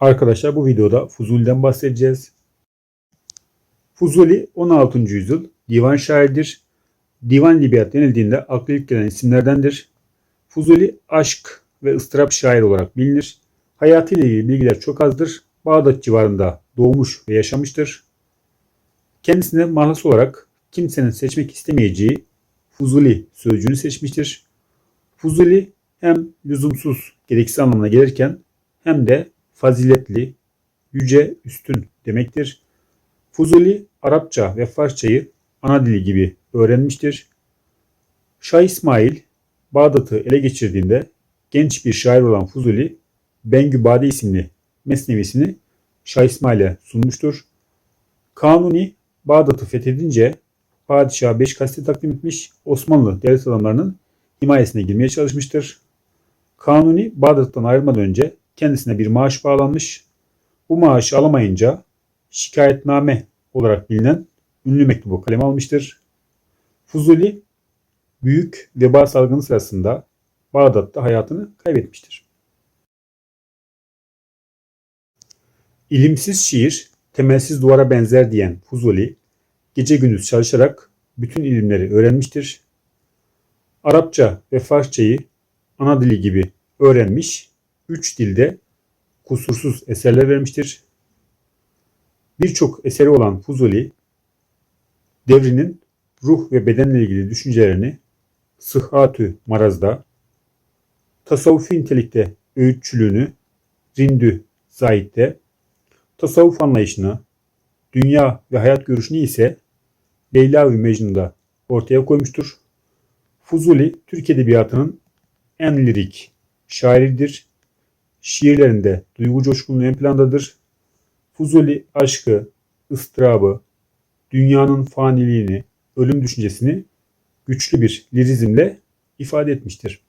Arkadaşlar bu videoda Fuzuli'den bahsedeceğiz. Fuzuli 16. yüzyıl divan şairdir. Divan edebiyat denildiğinde akla ilk gelen isimlerdendir. Fuzuli aşk ve ıstırap şair olarak bilinir. Hayatıyla ilgili bilgiler çok azdır. Bağdat civarında doğmuş ve yaşamıştır. Kendisine mahlas olarak kimsenin seçmek istemeyeceği Fuzuli sözcüğünü seçmiştir. Fuzuli hem lüzumsuz, gereksiz anlamına gelirken hem de faziletli, yüce, üstün demektir. Fuzuli Arapça ve Farsçayı ana dili gibi öğrenmiştir. Şah İsmail Bağdat'ı ele geçirdiğinde genç bir şair olan Fuzuli Bengübade isimli mesnevisini Şah İsmail'e sunmuştur. Kanuni Bağdat'ı fethedince padişaha 5 kasete takdim etmiş Osmanlı devlet adamlarının himayesine girmeye çalışmıştır. Kanuni Bağdat'tan ayrılmadan önce kendisine bir maaş bağlanmış. Bu maaşı alamayınca şikayetname olarak bilinen ünlü mektubu kaleme almıştır. Fuzuli büyük veba salgını sırasında Bağdat'ta hayatını kaybetmiştir. İlimsiz şiir temelsiz duvara benzer diyen Fuzuli gece gündüz çalışarak bütün ilimleri öğrenmiştir. Arapça ve Farsçayı ana dili gibi öğrenmiş, üç dilde kusursuz eserler vermiştir. Birçok eseri olan Fuzuli, devrinin ruh ve bedenle ilgili düşüncelerini Sıhhatü Maraz'da, tasavvufi nitelikte öğütçülüğünü Rindü Zahid'de, tasavvuf anlayışını, dünya ve hayat görüşünü ise Leyla ve Mecnun'da ortaya koymuştur. Fuzuli Türk Edebiyatı'nın en lirik şairidir. Şiirlerinde duygu coşkunluğu en plandadır. Fuzuli aşkı, ıstırabı, dünyanın faniliğini, ölüm düşüncesini güçlü bir lirizmle ifade etmiştir.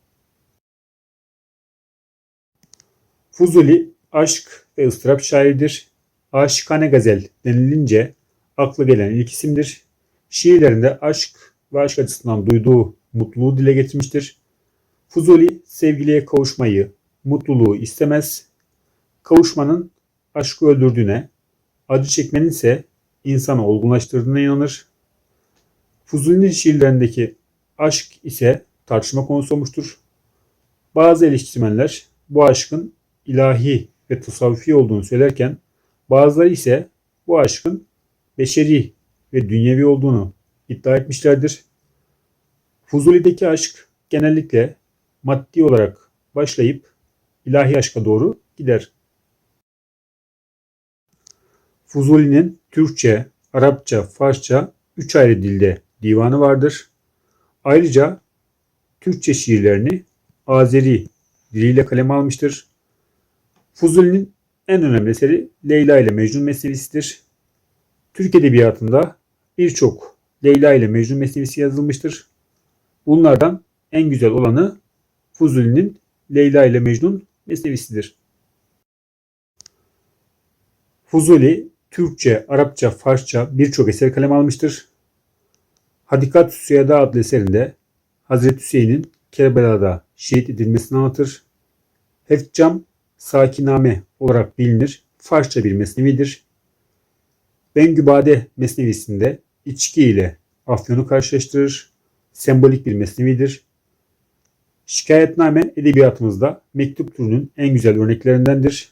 Fuzuli aşk ve ıstırap şairidir. Aşıkane gazel denilince akla gelen ilk isimdir. Şiirlerinde aşk ve aşk açısından duyduğu mutluluğu dile getirmiştir. Fuzuli sevgiliye kavuşmayı, mutluluğu istemez. Kavuşmanın aşkı öldürdüğüne, acı çekmenin ise insanı olgunlaştırdığına inanır. Fuzuli'nin şiirlerindeki aşk ise tartışma konusu olmuştur. Bazı eleştirmenler bu aşkın ilahi ve tasavvufi olduğunu söylerken bazıları ise bu aşkın beşeri ve dünyevi olduğunu iddia etmişlerdir. Fuzuli'deki aşk genellikle maddi olarak başlayıp ilahi aşka doğru gider. Fuzuli'nin Türkçe, Arapça, Farsça üç ayrı dilde divanı vardır. Ayrıca Türkçe şiirlerini Azeri diliyle kaleme almıştır. Fuzuli'nin en önemli eseri Leyla ile Mecnun mesnevisidir. Türk Edebiyatı'nda birçok Leyla ile Mecnun mesnevisi yazılmıştır. Bunlardan en güzel olanı Fuzuli'nin Leyla ile Mecnun mesnevisidir. Fuzuli Türkçe, Arapça, Farsça birçok eser kalem almıştır. Hadikat Süyada adlı eserinde Hazreti Hüseyin'in Kerbela'da şehit edilmesini anlatır. Hefcam Sakiname olarak bilinir. Farsça bir mesnevidir. Bengübade mesnevisinde içki ile afyonu karşılaştırır. Sembolik bir mesnevidir. Şikayetname edebiyatımızda mektup türünün en güzel örneklerindendir.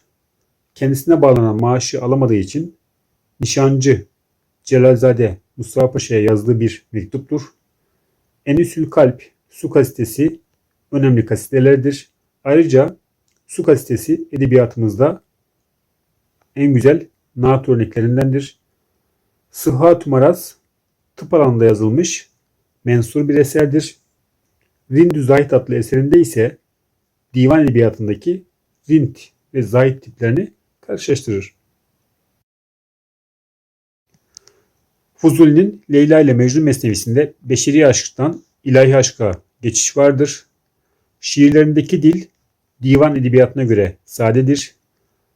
Kendisine bağlanan maaşı alamadığı için nişancı Celalzade Mustafa Paşa'ya yazdığı bir mektuptur. Enisül Kalp su kasitesi önemli kasitelerdir. Ayrıca su kasitesi edebiyatımızda en güzel naat örneklerindendir. Sıhhat Maraz tıp alanında yazılmış mensur bir eserdir. Rindü Zahid adlı eserinde ise divan edebiyatındaki Rind ve Zahid tiplerini karşılaştırır. Fuzuli'nin Leyla ile Mecnun mesnevisinde beşeri aşktan ilahi aşka geçiş vardır. Şiirlerindeki dil divan edebiyatına göre sadedir.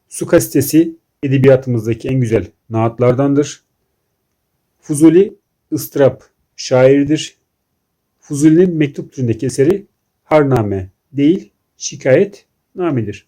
Su kastesi edebiyatımızdaki en güzel naatlardandır. Fuzuli ıstırap şairidir. Fuzuli'nin mektup türündeki eseri harname değil şikayet namedir.